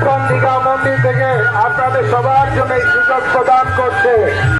ISKCON মন্দির থেকে আপনাদের সবার জন্য সুযোগ প্রদান করছে।